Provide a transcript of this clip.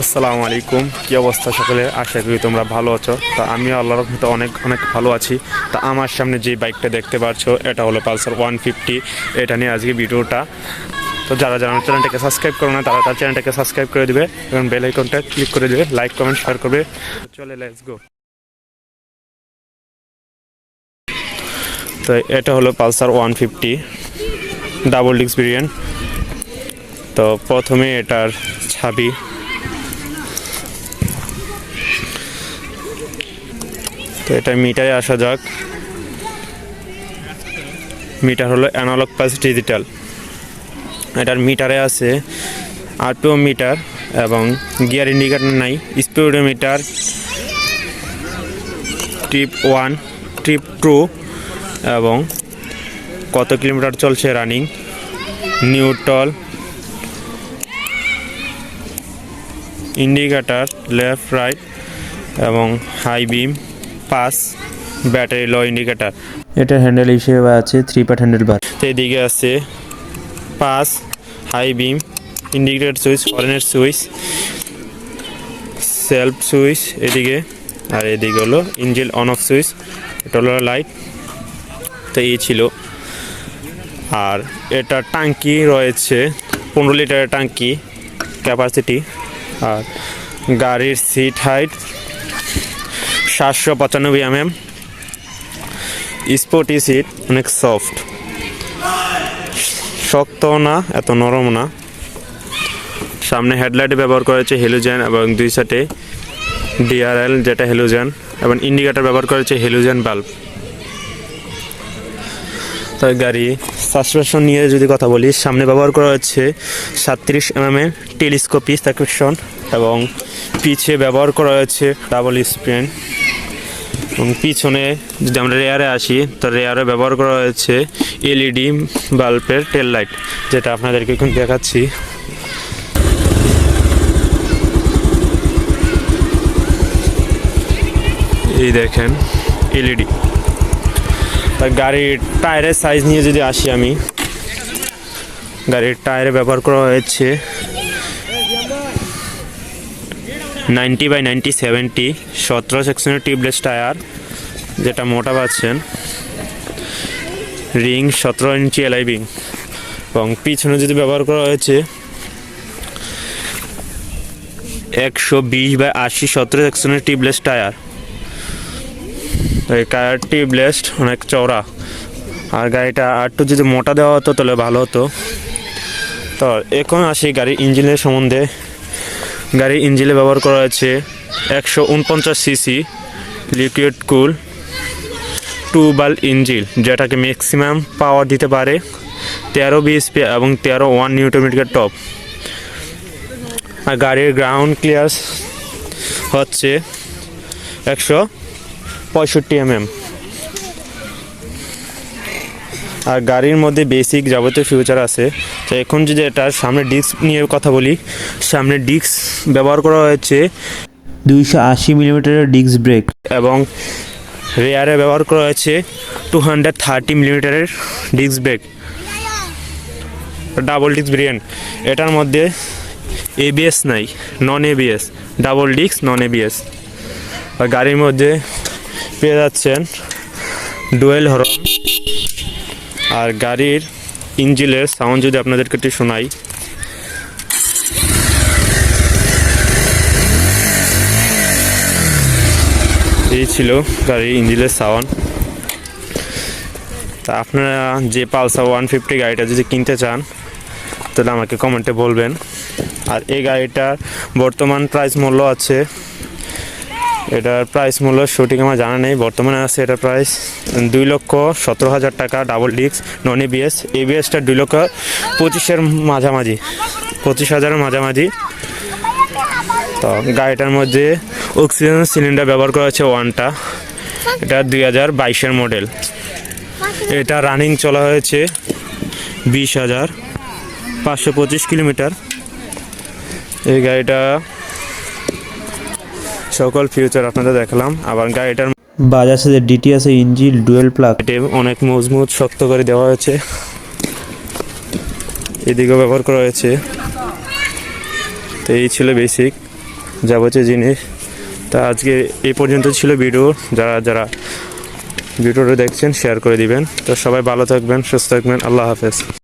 আসসালামু আলাইকুম। কী অবস্থা সকলে? আশা করি তোমরা ভালো আছো। তা আমি আল্লাহর রহমতে অনেক অনেক ভালো আছি। তা আমার সামনে যে বাইকটা দেখতে পাচ্ছ এটা হলো পালসার ওয়ান ফিফটি। এটা নিয়ে আজকে ভিডিওটা। তো যারা যারা আমার চ্যানেলটাকে সাবস্ক্রাইব করো না, তারা তার চ্যানেলটাকে সাবস্ক্রাইব করে দেবে এবং বেল আইকনটা ক্লিক করে দিবে। লাইক, কমেন্ট, শেয়ার করবে। চলে লেটস গো তো এটা হলো পালসার ওয়ান ফিফটি, ডাবল ডিক্স ভেরিয়েন্ট। তো প্রথমে এটার ছাবি। এটা মিটারে আসা যাক। মিটার হলো অ্যানালগ প্লাস ডিজিটাল এটার মিটারে আছে আরপিও মিটার এবং গিয়ার ইন্ডিকেটর নাই, speedometer trip one trip two এবং কত কিলোমিটার চলছে running, neutral, indicator, left, right এবং high beam. Pass battery low indicator এটা হ্যান্ডেল হিসেবে আছে থ্রি পার্ট হ্যান্ডেল বার তো এদিকে আছে pass high beam indicator switch ফরেনের switch self switch এদিকে। আর এদিকে হলো ইঞ্জিল অন অফ সুইচ এটা হলো লাইট তো এই ছিল। আর এটা টাঙ্কি রয়েছে পনেরো লিটারের টাঙ্কি ক্যাপাসিটি আর গাড়ির সিট হাইট সাতশো পঁচানব্বই এমএম। স্পোর্টি সিট অনেক সফট। শক্ত না, এত নরম না। সামনে হেডলাইটে ব্যবহার করেছে হেলুজেন এবং দুই সাইডে ডিআরএল, যেটা হেলুজেন, এবং ইন্ডিকেটর ব্যবহার করেছে হেলুজেন বাল্ব। তাই গাড়ি সাসপেনশন নিয়ে যদি কথা বলি, সামনে ব্যবহার করা হচ্ছে সাতত্রিশ এম এর টেলিস্কোপি সাসপেনশন এবং পিছে ব্যবহার করা হয়েছে ডাবল স্প্রেন। এবং পিছনে যদি আমরা রেয়ারে আসি, তো রেয়ারে ব্যবহার করা হয়েছে এলইডি বাল্বের টেল লাইট যেটা আপনাদেরকে এখন দেখাচ্ছি। এই দেখেন, এলইডি। গাড়ির টায়ারের সাইজ নিয়ে যদি আসি আমি, গাড়ির টায়ারে ব্যবহার করা হয়েছে নাইনটি বাই নাইনটি সেভেন্টি, সতেরো সেকশনের টিউবলেস টায়ার, যেটা মোটা পাচ্ছেন। রিং সতেরো ইঞ্চি এলআই রিং এবং পিছনে যদি ব্যবহার করা হয়েছে, একশো বিশ বাই আশি সতেরো সেকশনের টিউবলেস টায়ার। এই টায়ার টিউবলেস অনেক চওড়া। আর গাড়িটা আর একটু যদি মোটা দেওয়া হতো, তাহলে ভালো হতো। তো এখন আসি গাড়ির ইঞ্জিনের সম্বন্ধে। গাড়ির ইঞ্জিনে ব্যবহার করা হয়েছে একশো উনপঞ্চাশ CC, liquid cool two valve engine, যেটাকে ম্যাক্সিমাম পাওয়ার দিতে পারে তেরো বিএসপি এবং তেরো ওয়ান নিউটোমিটার টপ। আর গাড়ির গ্রাউন্ড ক্লিয়ার হচ্ছে একশো পঁয়ষট্টি এমএম। আর গাড়ির মধ্যে বেসিক যাবতীয় ফিউচার আছে। তো এখন যদি এটার সামনে ডিস্ক নিয়ে কথা বলি, সামনে ডিস্ক ব্যবহার করা হয়েছে দুইশো আশি মিলিমিটারের ডিস্ক ব্রেক এবং রেয়ারে ব্যবহার করা হয়েছে টু হান্ড্রেড থার্টি মিলিমিটারের disc brake double disc variant এটার মধ্যে এবিএস নাই non ABS double disc non ABS আর গাড়ির মধ্যে পেয়ে যাচ্ছেন ডুয়েল হরন আর গাড়ির ইঞ্জিলের সাউন্ড যদি আপনাদেরকে একটু শোনাই। এই ছিল গাড়ির ইঞ্জিলের সাউন্ড তা আপনারা যে পালসার ওয়ান ফিফটি গাড়িটা যদি কিনতে চান, তাহলে আমাকে কমেন্টে বলবেন। আর এই গাড়িটার বর্তমান প্রাইস মূল্য আছে এটার প্রাইস মূল্য সঠিক আমার জানা নেই, বর্তমানে আছে এটার প্রাইস দুই লক্ষ সতেরো হাজার টাকা ডাবল ডিস্ক নন এবিএস এবিএসটা দুই লক্ষ পঁচিশের মাঝামাঝি, পঁচিশ হাজারের মাঝামাঝি। তো গাড়িটার মধ্যে অক্সিজেন সিলিন্ডার ব্যবহার করা হয়েছে ওয়ানটা, এটা দুই হাজার বাইশের মডেল এটা রানিং চলা হয়েছে বিশ হাজার পাঁচশো পঁচিশ কিলোমিটার। এই গাড়িটা সকল ফিউচার আপনাদের দেখালাম। আবার গাড়িটার বাজাজে ডিটি আছে ইঞ্জিল ডুয়েল প্লাগ। অনেক মজবুত শক্ত করে দেওয়া হয়েছে। এদিকেও ব্যবহার করা হয়েছে। তো এই ছিল বেসিক যাবতীয় জিনিস। তা আজকে এই পর্যন্ত ছিল ভিডিও। যারা যারা ভিডিওটা দেখছেন শেয়ার করে দিবেন। তো সবাই ভালো থাকবেন সুস্থ থাকবেন। আল্লাহ হাফেজ।